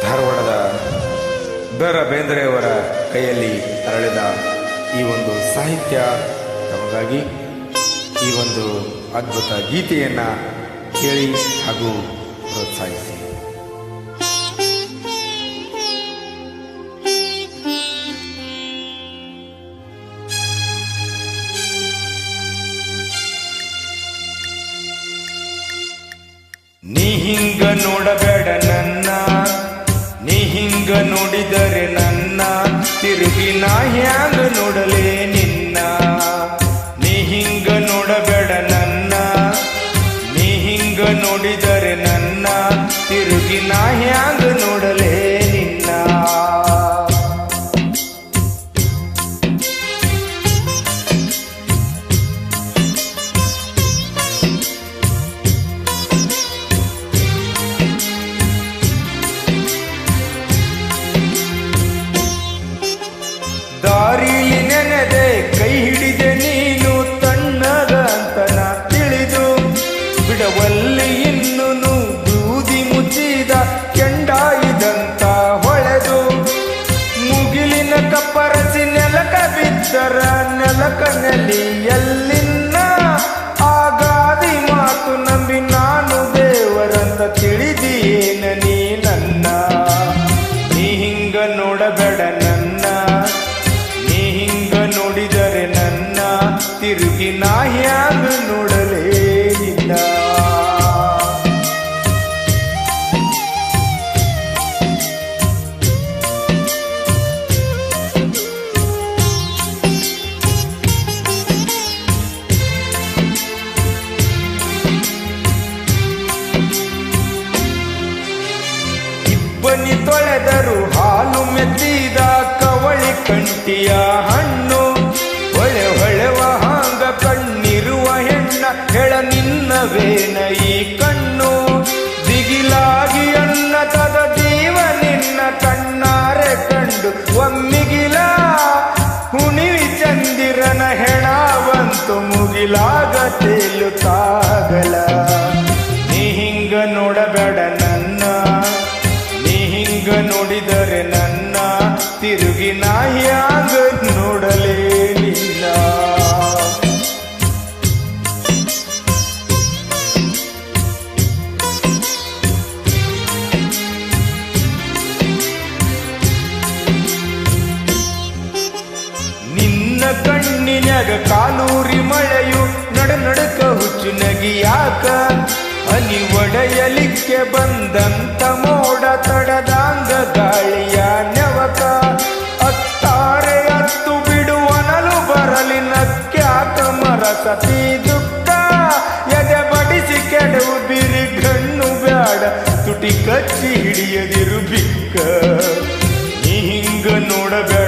ಧಾರವಾಡದ ದರ ಬೇಂದ್ರೆಯವರ ಕೈಯಲ್ಲಿ ಅರಳಿದ ಈ ಒಂದು ಸಾಹಿತ್ಯ ತಮಗಾಗಿ ಈ ಒಂದು ಅದ್ಭುತ ಗೀತೆಯನ್ನ ಕೇಳಿ ಹಾಗೂ ಪ್ರೋತ್ಸಾಹಿಸಿ. ನೀ ಹಿಂಗ ನೋಡಬೇಡ ನನ್ನ, ನೀ ಹಿಂಗ ನೋಡಿದರೆ ನನ್ನ, ತಿರುಗಿ ನಾ ಹ್ಯಾಂಗ ನೋಡಲೇ ಹಿಂಗ ಕೆಂಡಾಯಿದಂತ ಹೊಳೆದು ಮುಗಿಲಿನ ಕಪ್ಪರಸಿ ನೆಲಕ ಬಿದ್ದರ ನೆಲಕ ನೆಲಿಯಲ್ಲಿನ್ನ ಆಗಾದಿ ಮಾತು ನಂಬಿ ನಾನು ದೇವರಂತ ತಿಳಿದೀನ ನೀ ನನ್ನ? ನೀ ಹಿಂಗ ನೋಡಬೇಡ ನನ್ನ. ನೀ ಹಿಂಗ ನೋಡಿದರೆ ನನ್ನ. ತಿರುಗಿ ನಾ ಹ್ಯಾಂಗ ಇಬ್ಬನಿ ಹಾಲು ಮೆತ್ತಿದ ಕವಳಿ ಕಂಟಿಯ ಹಣ್ಣು. ಹೊಳೆ ಹೊಳೆವ ಹಾಂಗ ಕಣ್ಣಿರುವ ಹೆಣ್ಣ, ಹೆಳ ನಿನ್ನವೇನ ಈ ಕಣ್ಣು. ದಿಗಿಲಾಗಿ ಅನ್ನ ತದ ಜೀವ ನಿನ್ನ ಕಣ್ಣಾರೆ ಕಂಡು. ಒಮ್ಮಿಗಿಲ ಹುಣಿವಿ ಚಂದಿರನ ಹೆಣವಂತು ಮುಗಿಲಾಗ ತೇಲುತ್ತಾಗಲ. ನೀ ಹಿಂಗ ನೋಡಬೇಡ. ಕಣ್ಣಿನ್ಯಾಗ ಕಾಲೂರಿ ಮಳೆಯು ನಡ ನಡಕ ಹುಚ್ಚು ನಗಿಯಾಕ ಹನಿ ಒಡೆಯಲಿಕ್ಕೆ ಬಂದಂತ ಮೋಡ ತಡದಾಂಗ ಗಾಳಿಯ ನೆವಕ. ಅತ್ತಾರೆ ಅತ್ತು ಬಿಡುವನಲು ಬರಲಿ ನಕ್ಕ್ಯಾಕ ಮರಸತಿ ದುಃಖ ಎದೆ ಬಡಿಸಿ ಕೆಡವು ಬಿರಿ ಗಣ್ಣು ಬ್ಯಾಡ, ತುಟಿ ಕಚ್ಚಿ ಹಿಡಿಯದಿರು ಬಿಕ್ಕ. ಹಿಂಗ ನೋಡಬೇಡ.